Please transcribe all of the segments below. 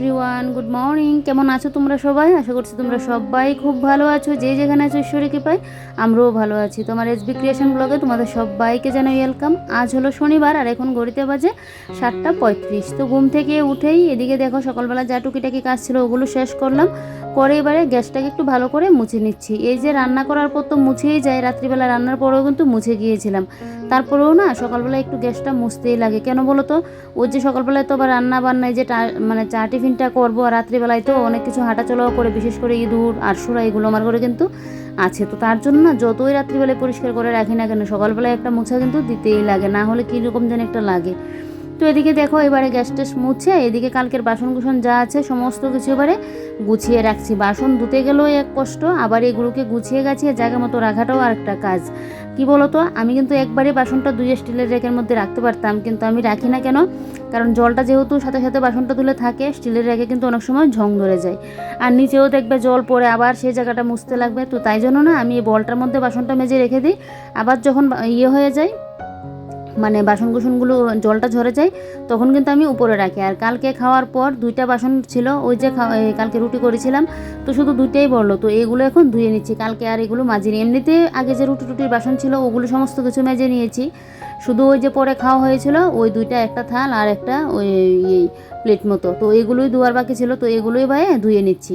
Everyone good morning কেমন আছো তোমরা সবাই? আশা করছি তোমরা সবাই খুব ভালো আছো। যে যেখানে আছো ঈশ্বরীকে পাই আমরাও ভালো আছি। তোমার এসবি ক্রিয়েশন ব্লগে তোমাদের সবাইকে জানাই ওয়েলকাম আজ হলো শনিবার, আর এখন গড়িতে বাজে সাতটা পঁয়ত্রিশ। তো ঘুম থেকে উঠেই এদিকে দেখো, সকালবেলা যা টুকিটাকি কাজ ছিল ওগুলো শেষ করলাম। করে এবারে গ্যাসটাকে একটু ভালো করে মুছে নিচ্ছি। এই যে রান্না করার পর তো মুছেই যায়, রাত্রিবেলা রান্নার পরেও কিন্তু মুছে গিয়েছিলাম। তারপরেও না, সকালবেলা একটু গ্যাসটা মুছতেই লাগে। কেন বলো তো? ওই যে সকালবেলায় তো আবার রান্না বান্নায় যে মানে চা টিফিনটা করব রাত্রিবেলায় তো অনেক কিছু হাঁটাচলাও করে, বিশেষ করে ইঁদুর, আরশুরা এগুলো আমার ঘরে কিন্তু আছে। তো তার জন্য না যতই রাত্রিবেলায় পরিষ্কার করে রাখি না কেন, সকালবেলায় একটা মোছা কিন্তু দিতেই লাগে, না হলে কীরকম যেন একটা লাগে। তো এদিকে দেখো, এবারে গ্যাস মুছে, এদিকে কালকের বাসন কুসন যা আছে সমস্ত কিছু এবারে গুছিয়ে রাখছি। বাসন ধুতে গেলেও এক কষ্ট, আবার এগুলোকে গুছিয়ে গাছিয়ে জায়গা মতো রাখাটাও আরেকটা কাজ। কি বলতো, আমি কিন্তু একবারে বাসনটা দুই স্টিলের র্যাকের মধ্যে রাখতে পারতাম, কিন্তু আমি রাখি না কেন? কারণ জলটা যেহেতু সাথে সাথে বাসনটা তুলে থাকে, স্টিলের র্যাকে কিন্তু অনেক সময় ঝং ধরে যায়। আর নিচেও দেখবে জল পড়ে, আবার সেই জায়গাটা মুছতে লাগবে, তো তাই জন্য না, আমি এই বলটার মধ্যে বাসনটা মেজে রেখে দিই। আবার যখন ইয়ে হয়ে যায় মানে বাসন কুসনগুলো জলটা ঝরে যায়, তখন কিন্তু আমি উপরে রাখি। আর কালকে খাওয়ার পর দুইটা বাসন ছিল, ওই যে কালকে রুটি করেছিলাম, তো শুধু দুইটাই বলল তো এগুলো এখন ধুয়ে নিচ্ছি, কালকে আর এগুলো মাজিনি। এমনিতে আগে যে রুটি টুটির বাসন ছিল, ওগুলো সমস্ত কিছু মেজে নিয়েছি। শুধু ওই যে পরে খাওয়া হয়েছিল, ওই দুইটা, একটা থাল আর একটা ওই এই প্লেট মতো। তো এগুলোই ধোয়ার বাকি ছিল, তো এগুলোই ভাই ধুয়ে নিচ্ছি।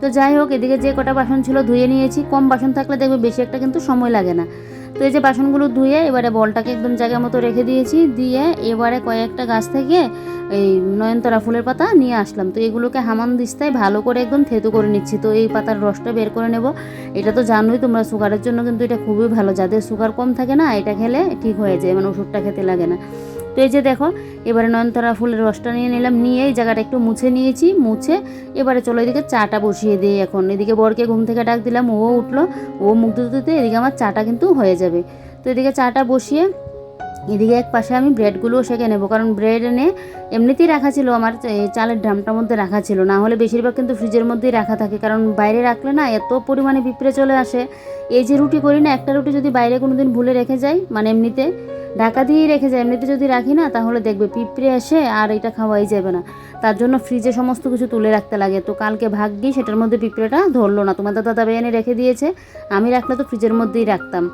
তো যাই হোক, এদিকে যে কটা বাসন ছিল ধুয়ে নিয়েছি। কম বাসন থাকলে দেখবে বেশি একটা কিন্তু সময় লাগে না। তো এই যে বাসনগুলো ধুয়ে এবারে বলটাকে একদম জায়গা মতো রেখে দিয়েছি, দিয়ে এবারে কয়েকটা গাছ থেকে এই নয়নতলা ফুলের পাতা নিয়ে আসলাম। তো এগুলোকে হামান দিস্তায় ভালো করে একদম থেতু করে নিচ্ছি। তো এই পাতার রসটা বের করে নেব। এটা তো জানোই তোমরা, সুগারের জন্য কিন্তু এটা খুবই ভালো। যাদের সুগার কম থাকে না, এটা খেলে ঠিক হয়ে যায়। মানে ওষুধটা খেতে লাগে না। তো এই যে দেখো, এবারে নয়নতারা ফুলের রসটা নিয়ে নিলাম, নিয়ে এই জায়গাটা একটু মুছে নিয়েছি, মুছে এবারে চলো এদিকে চাটা বসিয়ে দিই এখন। এদিকে বরকে ঘুম থেকে ডাক দিলাম, ও উঠল, ও মুখ ধুতে এদিকে আমার চাটা কিন্তু হয়ে যাবে। তো এদিকে চাটা বসিয়ে এদিকে এক পাশে আমি ব্রেডগুলোও সেঁকে নেব, কারণ ব্রেড এনে এমনিতেই রাখা ছিল আমার চালের ড্রামটার মধ্যে রাখা ছিল। না হলে বেশিরভাগ কিন্তু ফ্রিজের মধ্যেই রাখা থাকে, কারণ বাইরে রাখলে না এত পরিমাণে পিঁপড়ে চলে আসে। এই যে রুটি করি না, একটা রুটি যদি বাইরে কোনো দিন ভুলে রেখে যাই মানে এমনিতে ঢাকা দিয়েই রেখে যায় এমনিতে যদি রাখি না, তাহলে দেখবে পিঁপড়ে এসে আর এটা খাওয়াই যাবে না। তার জন্য ফ্রিজে সমস্ত কিছু তুলে রাখতে লাগে। তো কালকে ভাগ্যি সেটার মধ্যে পিঁপড়েটা ধরলো না। তোমাদের দাদা এনে রেখে দিয়েছে, আমি রাখলে তো ফ্রিজের মধ্যেই রাখতাম।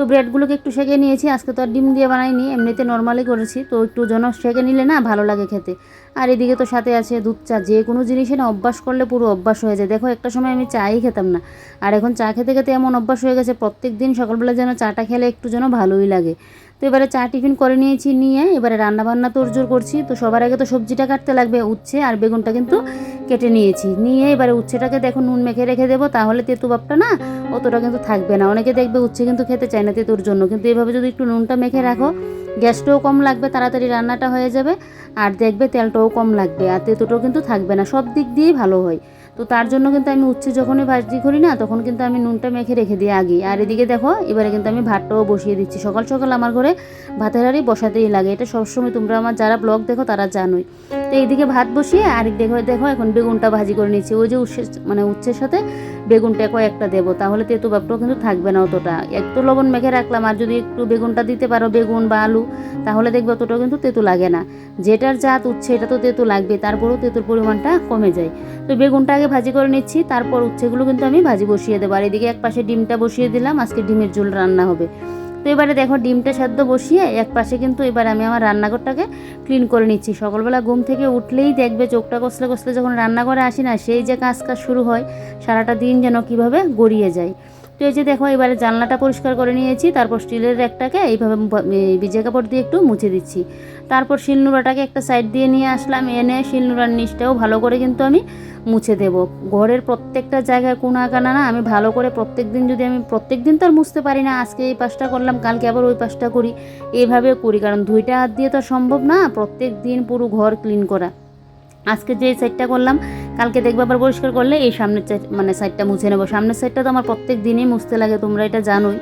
তো ব্রেডগুলোকে একটু সেঁকে নিয়েছি। আজকে তো আর ডিম দিয়ে বানাইনি, এমনিতে নর্মালি করেছি। তো একটু যেন সেঁকে নিলে না ভালো লাগে খেতে। আর এদিকে তো সাথে আছে দুধ চা যে কোনো জিনিসে না অভ্যাস করলে পুরো অভ্যাস হয়ে যায়। দেখো, একটা সময় আমি চাই খেতাম না। আর এখন চা খেতে খেতে এমন অভ্যাস হয়ে গেছে প্রত্যেক দিন সকালবেলা যেন চাটা খেলে একটু যেন ভালোই লাগে। তো এবারে চা টিফিন করে নিয়েছি, নিয়ে এবারে রান্নাবান্না তোড়জোড় করছি। তো সবার আগে তো সবজিটা কাটতে লাগবে, উচ্ছে আর বেগুনটা কিন্তু কেটে নিয়েছি। নিয়ে এবারে উচ্ছেটাকে দেখো নুন মেখে রেখে দেবো, তাহলে তেঁতু ভাবটা না অতটা কিন্তু থাকবে না। অনেকে দেখবে উচ্ছে কিন্তু খেতে চায় না তেঁতুর জন্য, কিন্তু এভাবে যদি একটু নুনটা মেখে রাখো, গ্যাসটাও কম লাগবে, তাড়াতাড়ি রান্নাটা হয়ে যাবে। আর দেখবে তেলটাও কম লাগবে, আর তেঁতুটাও কিন্তু থাকবে না, সব দিক দিয়েই ভালো হয়। তো তার জন্য কিন্তু আমি উচ্ছে যখনই ভাজি করি না, তখন কিন্তু আমি নুনটা মেখে রেখে দিই আগে আর এদিকে দেখো, এবারে কিন্তু আমি ভাতটাও বসিয়ে দিচ্ছি। সকাল সকাল আমার ঘরে ভাতের হাড়ি বসাতেই লাগে। এটা সবসময় তোমরা আমার যারা ব্লগ দেখো তারা জানোই। তো এইদিকে ভাত বসিয়ে আরেক দেখো দেখো এখন বেগুনটা ভাজি করে নিচ্ছি। ওই যে উচ্ছে মানে উচ্ছের সাথে বেগুনটা কয়েকটা দেবো, তাহলে তেঁতু ভাবটাও কিন্তু থাকবে না অতটা। একটু লবণ মেখে রাখলাম, আর যদি একটু বেগুনটা দিতে পারো, বেগুন বা আলু, তাহলে দেখবে অতটাও কিন্তু তেঁতু লাগে না। যেটার জাত উচ্ছে, এটা তো তেঁতু লাগবে তারপরেও তেঁতুর পরিমাণটা কমে যায়। তো বেগুনটা আগে ভাজি করে নিচ্ছি, তারপর উচ্ছেগুলো কিন্তু আমি ভাজি বসিয়ে দেবো। আর এদিকে এক পাশে ডিমটা বসিয়ে দিলাম, আজকে ডিমের ঝোল রান্না হবে। তো এবারে দেখো ডিমটা সেদ্ধ বসিয়ে এক পাশে কিন্তু এবার আমি আমার রান্নাঘরটাকে ক্লিন করে নিচ্ছি। সকালবেলা ঘুম থেকে উঠলেই দেখবে চোখটা কষলে কষলে যখন রান্নাঘরে আসি না, সেই যে কাজ কাজ শুরু হয়, সারাটা দিন যেন কীভাবে গড়িয়ে যায়। তো এই যে দেখো, এবারে জানলাটা পরিষ্কার করে নিয়েছি, তারপর স্টিলের র্যাকটাকে এইভাবে ভিজে কাপড় দিয়ে একটু মুছে দিচ্ছি। তারপর শিলনোড়াটাকে একটা সাইড দিয়ে নিয়ে আসলাম, এনে শিলনোড়ার নিচটাও ভালো করে কিন্তু আমি মুছে দেব। ঘরের প্রত্যেকটা জায়গায় কোনা কানা না, আমি ভালো করে প্রত্যেক দিন যদি আমি প্রত্যেক দিন তো আর মুছতে পারি না, আজকে এই পাশটা করলাম, কালকে আবার ওই পাশটা করি এইভাবে করি, কারণ দুইটা হাত দিয়ে তো সম্ভব না প্রত্যেক দিন পুরো ঘর ক্লিন করা। আজকে যে সাইডটা করলাম কালকে দেখবে, আবার পরিষ্কার করলে এই সামনের মানে সাইডটা মুছে নেব। সামনের সাইডটা তো আমার প্রত্যেক দিনই মুছতে লাগে, তোমরা এটা জানোই।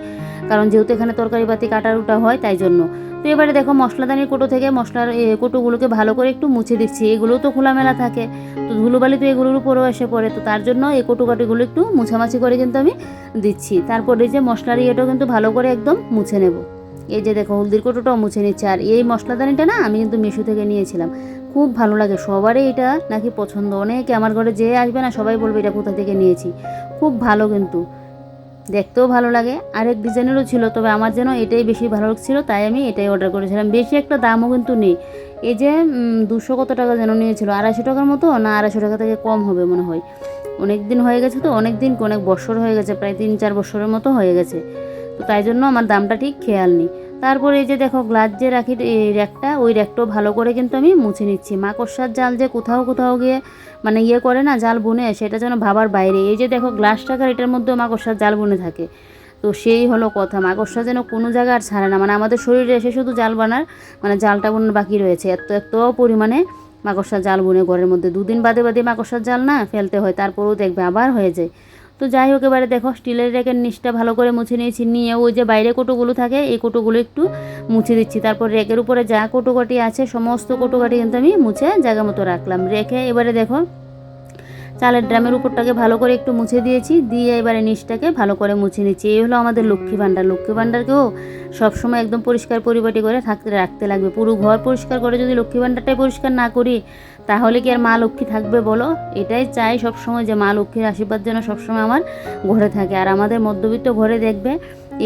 কারণ যেহেতু এখানে তরকারি পাতি কাটার উটা হয়, তাই জন্য। তো এবারে দেখো মশলাদানির কোটো থেকে মশলার কোটোগুলোকে ভালো করে একটু মুছে দিচ্ছি। এগুলোও তো খোলামেলা থাকে। তো ধুলোবালি তো এগুলোর উপরেও এসে পড়ে। তো তার জন্য এই কোটো কাটিগুলো একটু মুছামাছি করে কিন্তু আমি দিচ্ছি। তারপরে যে মশলার ইয়েটাও কিন্তু ভালো করে একদম মুছে নেব। এই যে দেখো হলদির কোটোটাও মুছে নিচ্ছে। আর এই মশলাদানিটা না আমি কিন্তু মিশো থেকে নিয়েছিলাম। খুব ভালো লাগে। সবারই এটা নাকি পছন্দ। অনেকে আমার ঘরে যে আসবে না, সবাই বলবে, এটা কোথা থেকে নিয়েছি? খুব ভালো কিন্তু। দেখতেও ভালো লাগে। আরেক ডিজাইনেরও ছিল, তবে আমার যেন এটাই বেশি ভালো লাগছিল, তাই আমি এটাই অর্ডার করেছিলাম। বেশি একটা দামও কিন্তু নেই। এই যে দুশো কত টাকা যেন নিয়েছিল, আড়াইশো টাকার মতো না আড়াইশো টাকা থেকে কম হবে মনে হয়। অনেক দিন হয়ে গেছে তো, অনেক দিন, অনেক বছর হয়ে গেছে, প্রায় তিন চার বছরের মতো হয়ে গেছে। তো তাই জন্য আমার দামটা ঠিক খেয়াল নেই। তারপরে এই যে দেখো গ্লাস যে রাখি, এই র্যাকটা ওই র্যাকটাও ভালো করে কিন্তু আমি মুছে নিচ্ছি। মাকড়সার জাল যে কোথাও কোথাও গিয়ে মানে ইয়ে করে না, জাল বুনে, সেটা যেন ভাবার বাইরে। এই যে দেখো গ্লাস টাকার এটার মধ্যেও মাকড়সার জাল বুনে থাকে। তো সেই হলো কথা মাকড়সা যেন কোনো জায়গায় আর ছাড়ে না। মানে আমাদের শরীরে এসে শুধু জাল বানার মানে জালটা বোনার বাকি রয়েছে। এত এত পরিমাণে মাকড়সার জাল বুনে ঘরের মধ্যে। দুদিন বাদে বাদে মাকড়সার জাল না ফেলতে হয়, তারপরেও দেখবে আবার হয়ে যায়। তো যাই হোক, এবারে দেখো স্টিলের রেকের নিচটা ভালো করে মুছে নিয়েছি। নিয়ে ওই যে বাইরে কোটোগুলো থাকে, এই কোটোগুলো একটু মুছে দিচ্ছি। তারপর রেকের উপরে যা কোটোকাটি আছে, সমস্ত কোটোকাটি কিন্তু আমি মুছে জায়গা মতো রাখলাম। রেখে এবারে দেখো, চালের ড্রামের উপরটাকে ভালো করে একটু মুছে দিয়েছি। দিয়ে এবারে নিচটাকে ভালো করে মুছে নিচ্ছি। এই হলো আমাদের লক্ষ্মী ভাণ্ডার। লক্ষ্মী ভাণ্ডারকেও সবসময় একদম পরিষ্কার পরিপাটি করে থাকতে রাখতে লাগবে। পুরো ঘর পরিষ্কার করে যদি লক্ষ্মী ভাণ্ডারটাই পরিষ্কার না করি তাহলে কি আর মা লক্ষ্মী থাকবে বলো? এটাই চাই সবসময় যে মা লক্ষ্মীর আশীর্বাদ যেন সবসময় আমার ঘরে থাকে। আর আমাদের মধ্যবিত্ত ঘরে দেখবে,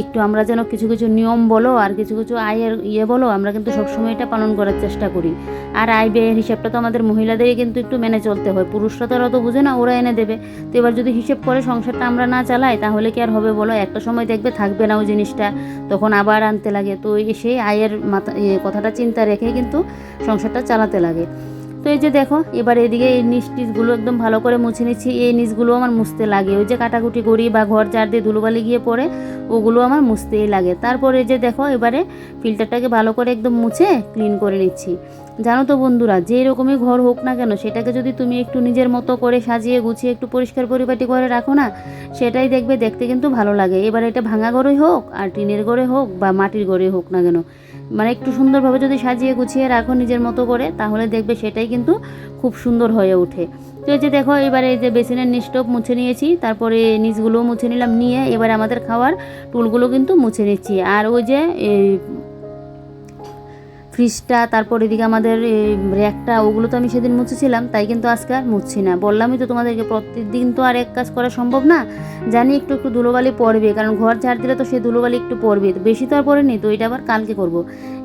একটু আমরা যেন কিছু কিছু নিয়ম বলো আর কিছু কিছু আয়ের ইয়ে বলো, আমরা কিন্তু সবসময় এটা পালন করার চেষ্টা করি। আর আয় ব্যয়ের হিসাবটা তো আমাদের মহিলাদেরই কিন্তু একটু মেনে চলতে হয়। পুরুষরা তো অত বুঝে না, ওরা এনে দেবে। তো এবার যদি হিসেব করে সংসারটা আমরা না চালাই, তাহলে কি আর হবে বলো? একটা সময় দেখবে থাকবে না ওই জিনিসটা, তখন আবার আনতে লাগে। তো সেই আয়ের মাথা কথাটা চিন্তা রেখে কিন্তু সংসারটা চালাতে লাগে। তো এই যে দেখো, এবার এদিকে এই নিচ টিচগুলো একদম ভালো করে মুছে নিচ্ছি। এই নিচগুলো আমার মুছতে লাগে। ওই যে কাটাকুটি করি বা ঘর চার দিয়ে ধুলোবালি গিয়ে পড়ে, ওগুলো আমার মুছতেই লাগে। তারপরে যে দেখো, এবারে ফিল্টারটাকে ভালো করে একদম মুছে ক্লিন করে নিচ্ছি। জানো তো বন্ধুরা যে রকমই ঘর হোক না কেন, সেটাকে যদি তুমি একটু নিজের মতো করে সাজিয়ে গুছিয়ে একটু পরিষ্কার পরিপাটি করে রাখো না, সেটাই দেখবে দেখতে কিন্তু ভালো লাগে। এবার এটা ভাঙা ঘরে হোক, আর টিনের ঘরে হোক বা মাটির ঘরে হোক না কেন মানে একটু সুন্দরভাবে যদি সাজিয়ে গুছিয়ে রাখো নিজের মতো করে, তাহলে দেখবে সেটাই কিন্তু খুব সুন্দর হয়ে ওঠে। তো এই যে দেখো, এবারে এই যে বেসিনের নিচটপ মুছে নিয়েছি, তারপরে নিচগুলোও মুছে নিলাম, নিয়ে এবারে আমাদের খাওয়ার টুলগুলো কিন্তু মুছে নিচ্ছি। আর ওই যে ফ্রিজটা, তারপর এদিকে আমাদের র্যাকটা, ওগুলো তো আমি সেদিন মুছেছিলাম, তাই কিন্তু আজকে আর মুছছি না। বললামই তো তোমাদেরকে প্রত্যেকদিন তো আর এক কাজ করা সম্ভব না। জানি একটু একটু ধুলোবালি পড়বে, কারণ ঘর ঝাড় দিলে তো সেই ধুলোবালি একটু পড়বে। তো বেশি তো আর পড়েনি, তো এটা আবার কালকে করব।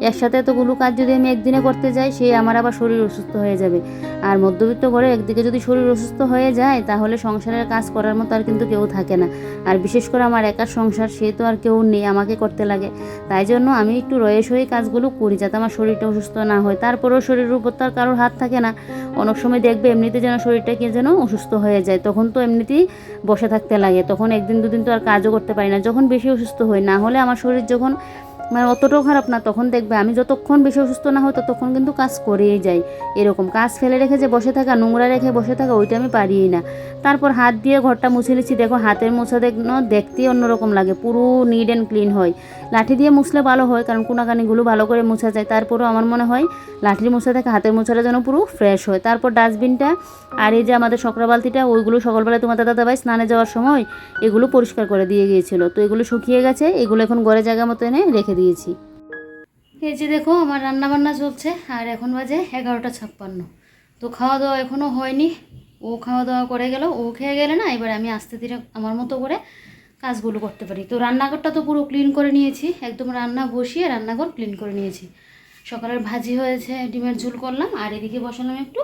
একসাথে এতগুলো কাজ যদি আমি একদিনে করতে যাই, সে আমার আবার শরীর অসুস্থ হয়ে যাবে। আর মধ্যবিত্ত ঘরে একদিকে যদি শরীর অসুস্থ হয়ে যায়, তাহলে সংসারের কাজ করার মতো আর কিন্তু কেউ থাকে না। আর বিশেষ করে আমার একার সংসার, সে তো আর কেউ নেই, আমাকে করতে লাগে। তাই জন্য আমি একটু রয়ে সয়ে কাজগুলো করি, যাতে আমার শরীরটা অসুস্থ না হয়, তারপরেও শরীরের উপর তো আর কারোর হাত থাকে না। অনেক সময় দেখবে এমনিতে যেন শরীরটা কে যেন অসুস্থ হয়ে যায়, তখন তো এমনিতেই বসে থাকতে লাগে। তখন একদিন দুদিন তো আর কাজও করতে পারি না। যখন বেশি অসুস্থ হই, না হলে আমার শরীর যখন মানে অতটাও খারাপ না, তখন দেখবে আমি যতক্ষণ বেশি অসুস্থ না হই, ততক্ষণ কিন্তু কাজ করেই যাই। এরকম কাজ ফেলে রেখে যে বসে থাকা, নোংরা রেখে বসে থাকা, ওইটা আমি পারিই না। তারপর হাত দিয়ে ঘরটা মুছে নিচ্ছি। দেখো হাতের মোছা দেখনো দেখতেই অন্যরকম লাগে। পুরো নিড অ্যান্ড ক্লিন হয়। লাঠি দিয়ে মুছলে ভালো হয়, কারণ কোনাকানিগুলো ভালো করে মোছা যায়। তারপরও আমার মনে হয় লাঠির মোছা থেকে হাতের মোছাটা যেন পুরো ফ্রেশ হয়। তারপর ডাস্টবিনটা আর এই যে আমাদের সকরা বালতিটা ওইগুলো সকালবেলা তোমার দাদা দাবাই স্নানে যাওয়ার সময় এগুলো পরিষ্কার করে দিয়ে গিয়েছিল। তো এগুলো শুকিয়ে গেছে, এগুলো এখন ঘরে জায়গা মতো এনে রেখে দিয়েছি। এই যে দেখো, আমার রান্না বান্না চলছে, আর এখন বাজে এগারোটা ছাপ্পান্ন। তো খাওয়া দাওয়া এখনও হয়নি। ও খাওয়া দাওয়া করে গেল, ও খেয়ে গেলে না, এবার আমি আস্তে ধীরে আমার মতো করে কাজগুলো করতে পারি। তো রান্নাঘরটা তো পুরো ক্লিন করে নিয়েছি। একদম রান্না বসিয়ে রান্নাঘর ক্লিন করে নিয়েছি। সকালের ভাজি হয়েছে, ডিমের ঝুল করলাম, আর এদিকে বসালাম একটু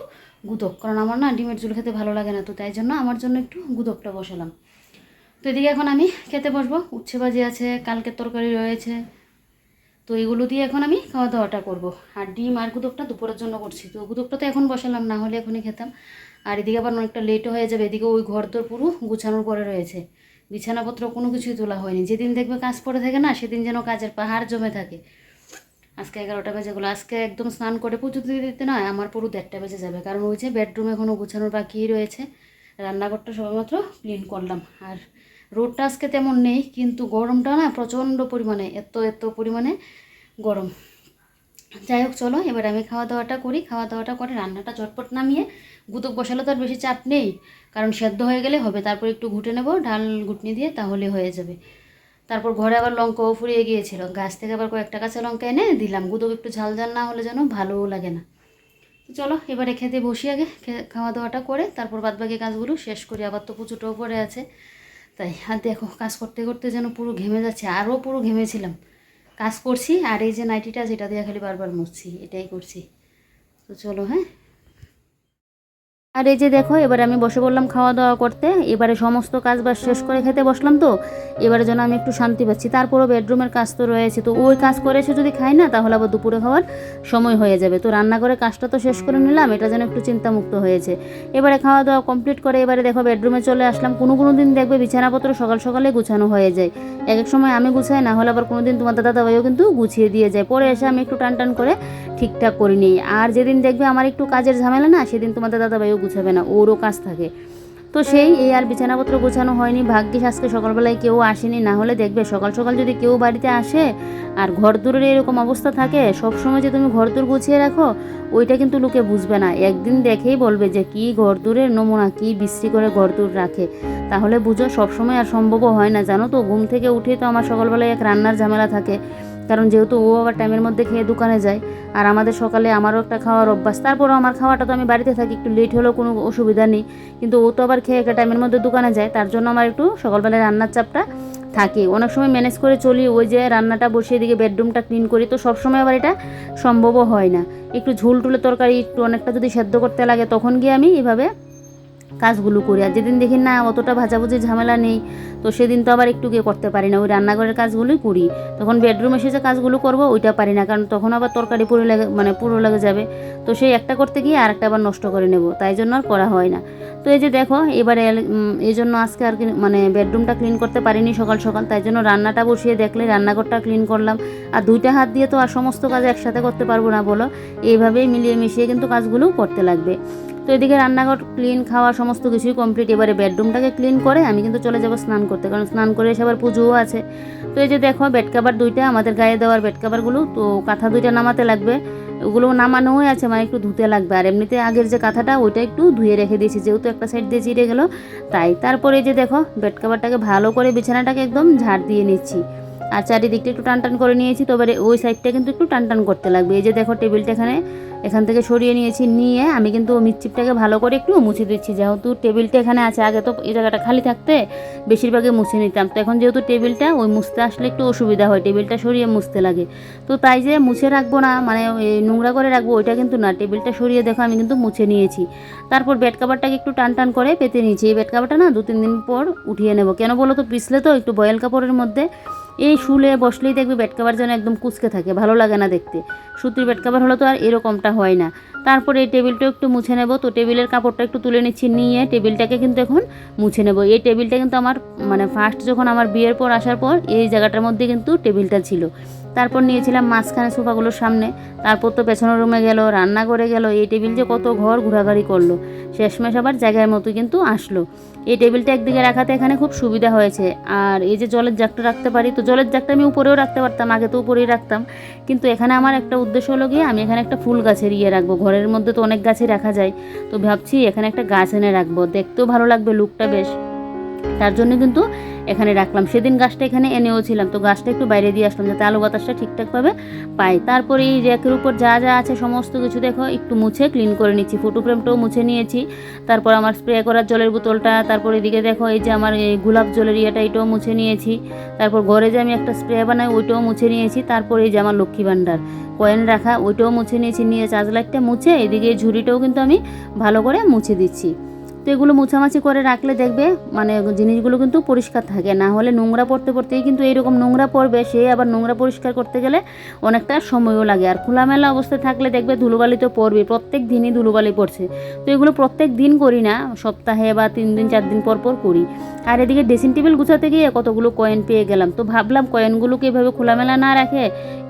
গুদক কারণ আমার না ডিমের ঝুল খেতে ভালো লাগে না, তো তাই জন্য আমার জন্য একটু গুদকটা বসালাম। তো এদিকে এখন আমি খেতে বসবো। উচ্ছে ভাজি আছে, কালকের তরকারি রয়েছে। তো এগুলো দিয়ে এখন আমি খাওয়া দাওয়াটা করব। আর ডিম আর গুদকটা দুপুরের জন্য করছি। তো গুদকটা তো এখন বসালাম, না হলে এখনই খেতাম। আর এদিকে আবার অনেকটা লেটও হয়ে যাবে। এদিকে ওই ঘর তোর পুরো গুছানোর পরে রয়েছে। বিছানাপত্র কোনো কিছুই তোলা হয়নি। যেদিন দেখবে কাজ পড়ে থাকে না, সেদিন যেন কাজের পাহাড় জমে থাকে। আজকে এগারোটা বেজে গেলো। আজকে একদম স্নান করে পুজো দিতে দিতে নয় আমার পুরো দেড়টা বেজে যাবে। কারণ ওই যে বেডরুম এখনও গুছানোর বাকিই রয়েছে। রান্নাঘরটা সবেমাত্র ক্লিন করলাম। আর রোদটা আজকে তেমন নেই, কিন্তু গরমটা না প্রচণ্ড পরিমাণে, এত এত পরিমাণে গরম। যাই হোক, চলো, এবার আমি খাওয়া দাওয়াটা করি। খাওয়া দাওয়াটা করে রান্নাটা চটপট নামিয়ে, গুতক বসালে তো আর বেশি চাপ নেই, কারণ সেদ্ধ হয়ে গেলে হবে। তারপর একটু ঘুটে নেব ডাল ঘুটনি দিয়ে তাহলে হয়ে যাবে। তারপর ঘরে আবার লঙ্কাও ফুরিয়ে গিয়েছিল। গাছ থেকে আবার কয়েকটা কাঁচা লঙ্কা এনে দিলাম। গুদক একটু ঝাল ঝাল না হলে যেন ভালোও লাগে না। চলো, এবারে খেতে বসি আগে খাওয়া দাওয়াটা করে, তারপর বাদবাকি কাজগুলো শেষ করি। আবার তো পুজোটাও পড়ে আছে। তাই, আর দেখো, কাজ করতে করতে যেন পুরো ঘেমে যাচ্ছে। আরও পুরো ঘেমেছিলাম। কাজ করছি আর এই যে নাইটিটা যেটা দিয়ে খালি বারবার মুছছি, এটাই করছি। তো চলো হ্যাঁ? আর এই যে দেখো, এবারে আমি বসে বললাম খাওয়া দাওয়া করতে। এবারে সমস্ত কাজ বাজ শেষ করে খেতে বসলাম তো। এবারে যেন আমি একটু শান্তি পাচ্ছি। তারপরও বেডরুমের কাজ তো রয়েছে। তো ওই কাজ করে এসে যদি খাই না, তাহলে আবার দুপুরে খাওয়ার সময় হয়ে যাবে। তো রান্না করে কাজটা তো শেষ করে নিলাম, এটা যেন একটু চিন্তামুক্ত হয়েছে। এবারে খাওয়া দাওয়া কমপ্লিট করে এবারে দেখো বেডরুমে চলে আসলাম। কোনো কোনো দিন দেখবে বিছানাপত্র সকাল সকালে গুছানো হয়ে যায়। এক এক সময় আমি গুছাই, না হলে আবার কোনো দিন তোমার দাদা দাদাভাইও কিন্তু গুছিয়ে দিয়ে যায়। পরে এসে আমি একটু টান টান করে ঠিকঠাক করে নিই। আর যেদিন দেখবে আমার একটু কাজের ঝামেলা না, সেদিন তোমাদের দাদাভাইও গুছাবে না, ওরও কাজ থাকে। তো সেই এই আর বিছানাপত্র গোছানো হয়নি। ভাগ্যিস আজকে সকালবেলায় কেউ আসেনি, না হলে দেখবে সকাল সকাল যদি কেউ বাড়িতে আসে আর ঘর দূরের এরকম অবস্থা থাকে, সব সময় যে তুমি ঘর দূর গুছিয়ে রাখো, ওইটা কিন্তু লোকে বুঝবে না। একদিন দেখেই বলবে যে কি ঘর দূরের নমুনা, কি বিশ্রী করে ঘর দূর রাখে। তাহলে বুঝো সবসময় আর সম্ভবও হয় না। জানো তো, ঘুম থেকে উঠে তো আমার সকালবেলায় এক রান্নার ঝামেলা থাকে। কারণ যেহেতু ও আবার টাইমের মধ্যে খেয়ে দোকানে যায়, আর আমাদের সকালে আমারও একটা খাওয়ার অভ্যাস। তারপরও আমার খাওয়াটা তো আমি বাড়িতে থাকি, একটু লেট হলেও কোনো অসুবিধা নেই। কিন্তু ও তো আবার খেয়ে একটা টাইমের মধ্যে দোকানে যায়, তার জন্য আমার একটু সকালবেলায় রান্নার চাপটা থাকে। অনেক সময় ম্যানেজ করে চলি, ওই যে রান্নাটা বসিয়ে দিকে বেডরুমটা ক্লিন করি, তো সবসময় আবার এটা সম্ভবও হয় না। একটু ঝুল টুলে তরকারি, একটু অনেকটা যদি সেদ্ধ করতে লাগে, তখন গিয়ে আমি এভাবে কাজগুলো করি। আর যেদিন দেখি, না, অতটা ভাজাভুজি ঝামেলা নেই, তো সেদিন তো আবার একটু গিয়ে করতে পারি না। ওই রান্নাঘরের কাজগুলোই করি। তখন বেডরুম এসে যে কাজগুলো করব, ওইটা পারি না। কারণ তখন আবার তরকারি পুরো লাগে মানে পুরো লেগে যাবে। তো সেই একটা করতে গিয়ে আরেকটা আবার নষ্ট করে নেব। তাই জন্য আর করা হয় না। তো এই যে দেখো, এবারে এই জন্য আজকে আর মানে বেডরুমটা ক্লিন করতে পারিনি সকাল সকাল। তাই জন্য রান্নাটা বসিয়ে দেখলে রান্নাঘরটা ক্লিন করলাম। আর দুইটা হাত দিয়ে তো আর সমস্ত কাজ একসাথে করতে পারব না বলো। এইভাবেই মিলিয়ে মিশিয়ে কিন্তু কাজগুলো করতে লাগবে। তো এদিকে রান্নাঘর ক্লিন খাওয়া সমস্ত কিছুই কমপ্লিট এবারে বেডরুমটাকে ক্লিন করে আমি কিন্তু চলে যাব স্নান করতে, কারণ স্নান করে এসে আবার পুজোও আছে। তো এই যে দেখো বেড কাভার দুইটা, আমাদের গায়ে দেওয়ার বেড কাভারগুলো তো কাঁথা দুইটা নামাতে লাগবে। ওগুলো নামানোই আছে মানে একটু ধুতে লাগবে। আর এমনিতে আগের যে কাঁথাটা, ওইটা একটু ধুয়ে রেখে দিয়েছি, যেহেতু একটা সাইড দিয়ে চিড়ে গেলো। তাই, তারপরে যে দেখো বেড কাভারটাকে ভালো করে বিছানাটাকে একদম ঝাড় দিয়ে নিচ্ছি। আর চারিদিকটা একটু টান টান করে নিয়েছি, তো এবারে ওই সাইডটা কিন্তু একটু টান টান করতে লাগবে। এই যে দেখো টেবিলটা এখানে, এখান থেকে সরিয়ে নিয়েছি, নিয়ে আমি কিন্তু মিটচিপটাকে ভালো করে একটু মুছে দিচ্ছি। যেহেতু টেবিলটা এখানে আছে, আগে তো এই জায়গাটা খালি থাকতে বেশিরভাগই মুছে নিতাম। তো এখন যেহেতু টেবিলটা ওই মুছতে আসলে একটু অসুবিধা হয় টেবিলটা সরিয়ে মুছতে লাগে। তো তাই যে মুছে রাখব না মানে নোংরা করে রাখব, ওইটা কিন্তু না। টেবিলটা সরিয়ে দেখো, আমি কিন্তু মুছে নিয়েছি। তারপর বেড কাভারটাকে একটু টান টান করে পেতে নিয়েছি। এই বেড কাভারটা না দু তিন দিন পর উঠিয়ে নেব। কেন বলো তো পিছলে তো একটু বয়েল কাপড়ের মধ্যে এই শুলে বসলেই দেখবে বেড কাভার যেন একদম কুচকে থাকে, ভালো লাগে না দেখতে। সুতির বেড কাভার হলে তো আর এরকমটা হয় না। তারপরে এই টেবিলটা একটু মুছে নেব। তো টেবিলের কাপড়টা একটু তুলে নিচ্ছি, নিয়ে টেবিলটাকে কিন্তু এখন মুছে নেব। এই টেবিলটা কিন্তু আমার মানে ফার্স্ট যখন আমার বিয়ের পর আসার পর, এই জায়গাটার মধ্যে কিন্তু টেবিলটা ছিল। তারপর নিয়েছিলাম মাঝখানে সোফাগুলোর সামনে। তারপর তো পেছনের রুমে গেল, রান্না করে গেল, এই টেবিল যে কত ঘর ঘোরাঘুরি করল। শেষমেশ আবার জায়গার মতো কিন্তু আসলো। এই টেবিলটা একদিকে রাখাতে এখানে খুব সুবিধা হয়েছে। আর এই যে জলের জাগটা রাখতে পারি, তো জলের জাগটা আমি উপরেও রাখতে পারতাম, আগে তো উপরেই রাখতাম। কিন্তু এখানে আমার একটা উদ্দেশ্য হলো গিয়ে, আমি এখানে একটা ফুল গাছের ইয়ে রাখব। ঘরের মধ্যে তো অনেক গাছই রাখা যায়। তো ভাবছি এখানে একটা গাছ এনে রাখব। দেখতেও ভালো লাগবে লুকটা বেশ। তার জন্য কিন্তু এখানে রাখলাম। সেদিন গাছটা এখানে এনেও ছিলাম। তো গাছটা একটু বাইরে দিয়ে আসলাম যাতে আলু বাতাসটা ঠিকঠাকভাবে পাই। তারপরে এই র্যাকের উপর যা যা আছে সমস্ত কিছু দেখো, একটু মুছে ক্লিন করে নিচ্ছি। ফটো ফ্রেমটাও মুছে নিয়েছি। তারপর আমার স্প্রে করার জলের বোতলটা, তারপর এদিকে দেখো এই যে আমার গোলাপ জলের ইয়েটা, এটাও মুছে নিয়েছি। তারপর ঘরে যে আমি একটা স্প্রে বানাই, ওইটাও মুছে নিয়েছি। তারপর এই যে আমার লক্ষ্মী ভাণ্ডার কয়েন রাখা, ওইটাও মুছে নিয়েছি। নিয়ে চার্জ লাইটটা মুছে এদিকে ঝুড়িটাও কিন্তু আমি ভালো করে মুছে দিচ্ছি। তো এগুলো মোছামাছি করে রাখলে দেখবে মানে জিনিসগুলো কিন্তু পরিষ্কার থাকে। না হলে নোংরা পড়তে পড়তেই কিন্তু এইরকম নোংরা পড়বে, সে আবার নোংরা পরিষ্কার করতে গেলে অনেকটা সময়ও লাগে। আর খোলামেলা অবস্থায় থাকলে দেখবে ধুলোবালি তো পড়বে, প্রত্যেক দিনই ধুলোবালি পড়ছে। তো এগুলো প্রত্যেক দিন করি না, সপ্তাহে বা তিন দিন, চার দিন পর পর করি। আর এদিকে ড্রেসিং টেবিল গুছাতে গিয়ে কতগুলো কয়েন পেয়ে গেলাম। তো ভাবলাম কয়েনগুলোকে এভাবে খোলামেলা না রাখে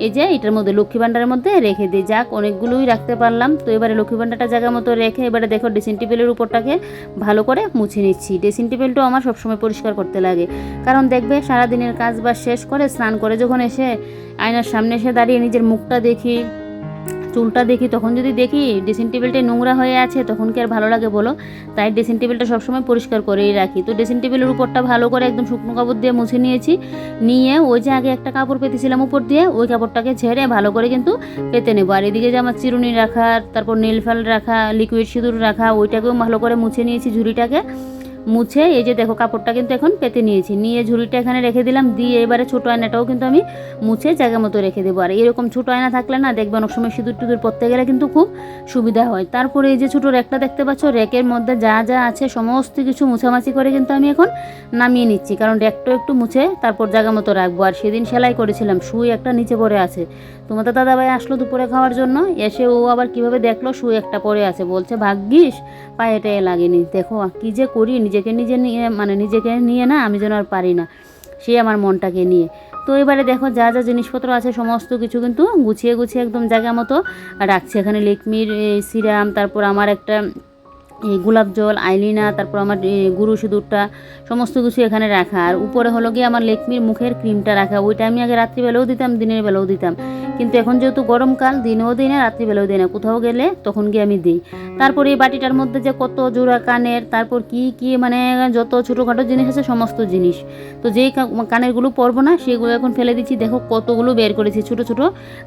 এই যে এটার মধ্যে লক্ষ্মী ভাণ্ডারের মধ্যে রেখে দিই। যাক, অনেকগুলোই রাখতে পারলাম। তো এবারে লক্ষ্মী ভাণ্ডারটা জায়গা মতো রেখে, এবারে দেখো ড্রেসিং টেবিলের উপরটাকে ভালো করে মুছে নিচ্ছি। ড্রেসিং টেবিলটাও আমার সবসময় পরিষ্কার করতে লাগে। কারণ দেখবে সারাদিনের কাজ বাজ শেষ করে স্নান করে যখন এসে আয়নার সামনে এসে দাঁড়িয়ে নিজের মুখটা দেখি। চুলটা দেখি, তখন যদি দেখি ড্রেসিং টেবিলটা নোংরা হয়ে আছে, তখন কি আর ভালো লাগে বলো? তাই ড্রেসিং টেবিলটা সবসময় পরিষ্কার করেই রাখি। তো ড্রেসিং টেবিলের উপরটা ভালো করে একদম শুকনো কাপড় দিয়ে মুছে নিয়েছি। নিয়ে ওই যে আগে একটা কাপড় পেতেছিলাম উপর দিয়ে, ওই কাপড়টাকে ঝেড়ে ভালো করে কিন্তু পেতে নেব। আর এদিকে যে আমার চিরুনি রাখা, তারপর নীল ফাল রাখা লিকুইড সিঁদুর রাখা, ওইটাকেও ভালো করে মুছে নিয়েছি ঝুড়িটাকে। মুছে, এই যে দেখো কাপড়টা কিন্তু এখন পেতে নিয়েছি। নিয়ে ঝুড়িটা এখানে রেখে দিলাম, দিয়ে এবারে ছোটো আয়নাটাও কিন্তু আমি মুছে জায়গা মতো রেখে দেবো। আর এরকম ছোটো আয়না থাকলে না দেখবে অনেক সময় সিঁদুর টুদুর পরতে গেলে কিন্তু খুব সুবিধা হয়। তারপরে এই যে ছোটো র্যাকটা দেখতে পাচ্ছ র্যাকের মধ্যে যা যা আছে সমস্ত কিছু মুছামাছি করে কিন্তু আমি এখন নামিয়ে নিচ্ছি। কারণ র্যাকটাও একটু মুছে তারপর জায়গা মতো রাখব। আর সেদিন সেলাই করেছিলাম, সুই একটা নিচে পড়ে আছে। তোমাদের দাদাভাই আসলো দুপুরে খাওয়ার জন্য, এসে ও আবার কীভাবে দেখল, সুই একটা পড়ে আছে। বলছে, ভাগ্যিস পায়ে টায়ে লাগেনি। দেখো কী যে করি নিজেকে নিজে নিয়ে মানে নিজেকে নিয়ে না আমি যেন আর পারি না সে আমার মনটাকে নিয়ে। তো এবারে দেখো যা যা জিনিসপত্র আছে সমস্ত কিছু কিন্তু গুছিয়ে গুছিয়ে একদম জায়গা মতো রাখছি। এখানে লেকমির সিরাম, তারপর আমার একটা গোলাপ জল আইলিনা তারপর আমার গুরু সিঁদুরটা, সমস্ত কিছু এখানে রাখা। আর উপরে হলো গিয়ে আমার লেকমির মুখের ক্রিমটা রাখা। ওইটা আমি আগে রাত্রিবেলাও দিতাম, দিনের বেলাও দিতাম। কিন্তু এখন যেহেতু গরমকাল দিনেও দিই না, রাত্রিবেলাও দিই না। কোথাও গেলে তখন গিয়ে আমি দিই। তারপরে এই বাটিটার মধ্যে যে কত জোড়া কানের, তারপর কি কি মানে যত ছোটোখাটো জিনিস আছে, সমস্ত জিনিস। তো যেই কানেরগুলো পরবো না, সেগুলো এখন ফেলে দিচ্ছি। দেখো কতগুলো বের করেছি, ছোট ছোট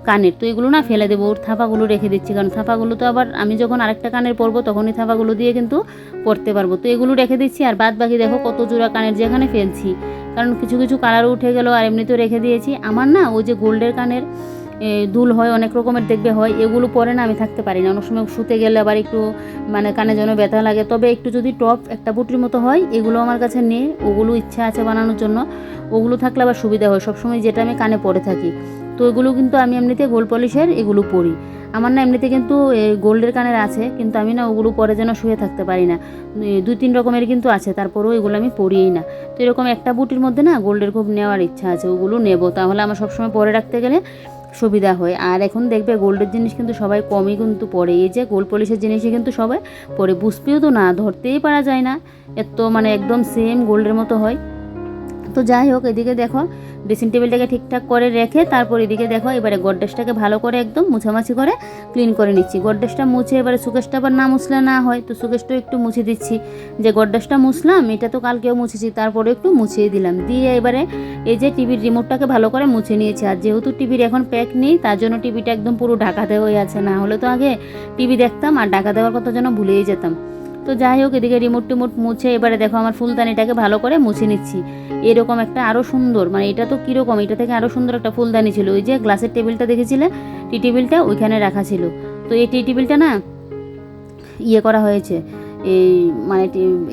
কানের। তো এগুলো না ফেলে দেবো, ওর থাপাগুলো রেখে দিচ্ছি। কারণ থাপাগুলো তো আবার আমি যখন আরেকটা কানের পরবো, তখনই থাপাগুলো দিয়ে কিন্তু পরতে পারব। তো এগুলো রেখে দিচ্ছি। আর বাদ বাকি দেখো কত জোড়া কানের যেখানে ফেলছি। কারণ কিছু কিছু কালারও উঠে গেলো, আর এমনিতেও রেখে দিয়েছি। আমার না ওই যে গোল্ডের কানের দুল হয়, অনেক রকমের দেখবে হয়, এগুলো পরে না আমি থাকতে পারি না। অনেক সময় শুতে গেলে আবার একটু মানে কানে যেন ব্যথা লাগে। তবে একটু যদি টপ, একটা বুটির মতো হয়, এগুলো আমার কাছে নেই, ওগুলো ইচ্ছা আছে বানানোর জন্য। ওগুলো থাকলে আবার সুবিধা হয়। সবসময় যেটা আমি কানে পরে থাকি। তো এগুলো কিন্তু আমি এমনিতে গোল্ড পলিশের এগুলো পরি। আমার না এমনিতে কিন্তু গোল্ডের কানের আছে, কিন্তু আমি না ওগুলো পরে যেন শুয়ে থাকতে পারি না। দুই তিন রকমের কিন্তু আছে, তারপরেও এগুলো আমি পরিই না। তো এরকম একটা বুটির মধ্যে না গোল্ডের খুব নেওয়ার ইচ্ছা আছে, ওগুলো নেব। তাহলে আমার সবসময় পরে রাখতে গেলে সুবিধা হয়। আর এখন দেখবে গোল্ডের জিনিস কিন্তু সবাই কমই কিন্তু পরে। এই যে গোল্ড পলিশের জিনিসই কিন্তু সবাই পরে। বুঝতেও তো না, ধরতেই পারা যায় না। এত মানে একদম সেম গোল্ডের মতো হয়। তো যাই হোক, এদিকে দেখো ড্রেসিং টেবিলটাকে ঠিকঠাক করে রেখে তারপর এদিকে দেখো, এবারে গডরেজটাকে ভালো করে একদম মুছামাছি করে ক্লিন করে নিচ্ছি। গডরেজটা মুছে এবারে সুকেশটা আবার না মুছলে না হয়, তো সুকেশটাও একটু মুছে দিচ্ছি। যে গডরেজটা মুছলাম, এটা তো কালকেও মুছেছি তারপরে একটু মুছিয়ে দিলাম। দিয়ে এবারে এই যে টিভির রিমোটটাকে ভালো করে মুছে নিয়েছি, আর যেহেতু টিভির এখন প্যাক নেই, তার জন্য টিভিটা একদম পুরো ঢাকাতে হয়ে আছে। না হলে তো আগে টিভি দেখতাম, আর ঢাকা দেওয়ার কথা যেন ভুলেই যেতাম। তো যাই হোক, এদিকে রিমোট টিমোট মুছে এবারে দেখো আমার ফুলদানিটাকে ভালো করে মুছে নিচ্ছি। এরকম একটা আরও সুন্দর মানে এটা তো কীরকম, এটা থেকে আরও সুন্দর একটা ফুলদানি ছিল। ওই যে গ্লাসের টেবিলটা দেখেছিলে? টি টেবিলটা ওইখানে রাখা ছিল। তো এই টি টেবিলটা না ইয়ে করা হয়েছে। এই মানে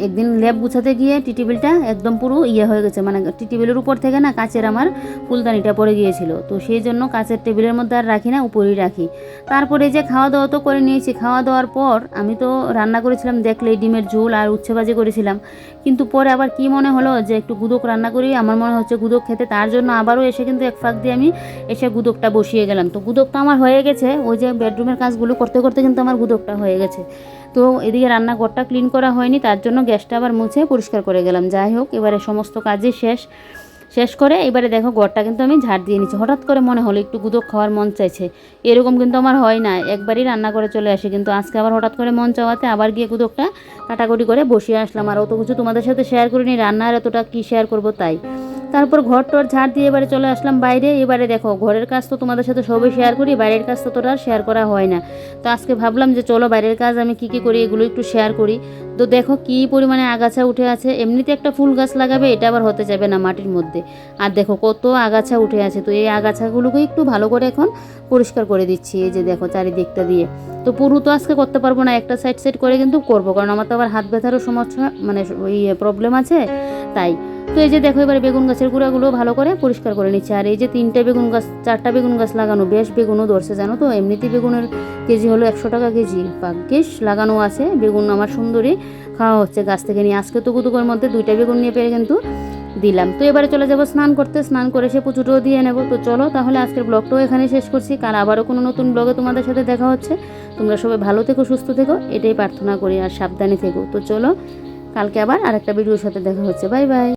একদিন ল্যাব গুছাতে গিয়ে টি টেবিলটা একদম পুরো ইয়ে হয়ে গেছে মানে টি টেবিলের উপর থেকে না কাচের আমার ফুলদানিটা পড়ে গিয়েছিল। তো সেই জন্য কাচের টেবিলের মধ্যে আর রাখি না, উপরেই রাখি। তারপরে যে খাওয়া দাওয়া তো করে নিয়েছি, খাওয়া দাওয়ার পর আমি তো রান্না করেছিলাম, দেখলে ডিমের ঝোল আর উচ্ছে ভাজি করেছিলাম। কিন্তু পরে আবার কি মনে হলো যে একটু গুদক রান্না করি, আমার মনে হচ্ছে গুদক খেতে, তার জন্য আবারও এসে কিন্তু এক ফাঁক দিয়ে আমি এসে গুদকটা বসিয়ে গেলাম। তো গুদকটা আমার হয়ে গেছে, ওই যে বেডরুমের কাজগুলো করতে করতে কিন্তু আমার গুদকটা হয়ে গেছে। তো এদিকে রান্নাঘরটা ক্লিন করা হয়নি, তার জন্য গ্যাসটা আবার মুছে পরিষ্কার করে গেলাম। যাই হোক, এবারে সমস্ত কাজই শেষ। শেষ করে এবারে দেখো ঘরটা কিন্তু আমি ঝাড় দিয়ে নিচ্ছি। হঠাৎ করে মনে হলো একটু গুদক খাওয়ার মন চাইছে। এরকম কিন্তু আমার হয় না। একবারই রান্না করে চলে আসে, কিন্তু আজকে আবার হঠাৎ করে মন চাওয়াতে আবার গিয়ে গুদকটা কাটাকুটি করে বসিয়ে আসলাম। আর অত কিছু তোমাদের সাথে শেয়ার করিনি রান্নার এতটা কী শেয়ার করব তাই। তারপর ঘর টর ঝাড় দিয়ে এবারে চলে আসলাম বাইরে। এবারে দেখো, ঘরের কাজ তো তোমাদের সাথে সবই শেয়ার করি, বাইরের কাজ তো তোরা শেয়ার করা হয় না। তো আজকে ভাবলাম যে চলো বাইরের কাজ আমি কি কি করি, এগুলো একটু শেয়ার করি। তো দেখো কি পরিমাণে আগাছা উঠে আছে। এমনিতে একটা ফুল গাছ লাগাবে, এটা আবার হতে যাবে না মাটির মধ্যে। আর দেখো কত আগাছা উঠে আছে। তো এই আগাছাগুলোকে একটু ভালো করে এখন পরিষ্কার করে দিচ্ছি, এই যে দেখো চারিদিকটা দিয়ে। তো পুরো তো আজকে করতে পারব না, একটা সাইড সাইড করে কিন্তু করব। কারণ আমার তো আবার হাত ব্যথারও সমস্যা মানে ওই প্রবলেম আছে, তাই। তো এই যে দেখো, এবারে বেগুন গাছের গুঁড়াগুলো ভালো করে পরিষ্কার করে নিচ্ছে। আর এই যে তিনটে বেগুন গাছ, চারটা বেগুন গাছ লাগানো, বেশ বেগুনও ধরছে জানো তো? এমনিতেই বেগুনের কেজি হলো একশো টাকা কেজি। ভাগ্যিস, লাগানো আছে। বেগুন আমার সুন্দরী, খাওয়া হচ্ছে গাছ থেকে নিয়ে। আজকে তো কুতুকের মধ্যে দুইটা বেগুন নিয়ে পেরে কিন্তু দিলাম। তো এবারে চলে যাব স্নান করতে। স্নান করে সে পুজোটাও দিয়ে নেব। তো চলো তাহলে আজকের ব্লগটাও এখানে শেষ করছি। কাল আবারও কোনো নতুন ব্লগে তোমাদের সাথে দেখা হচ্ছে। তোমরা সবাই ভালো থেকো, সুস্থ থেকো, এটাই প্রার্থনা করি। আর সাবধানে থেকো। তো চলো, কালকে আবার আরেকটা ভিডিওর সাথে দেখা হচ্ছে। Bye bye.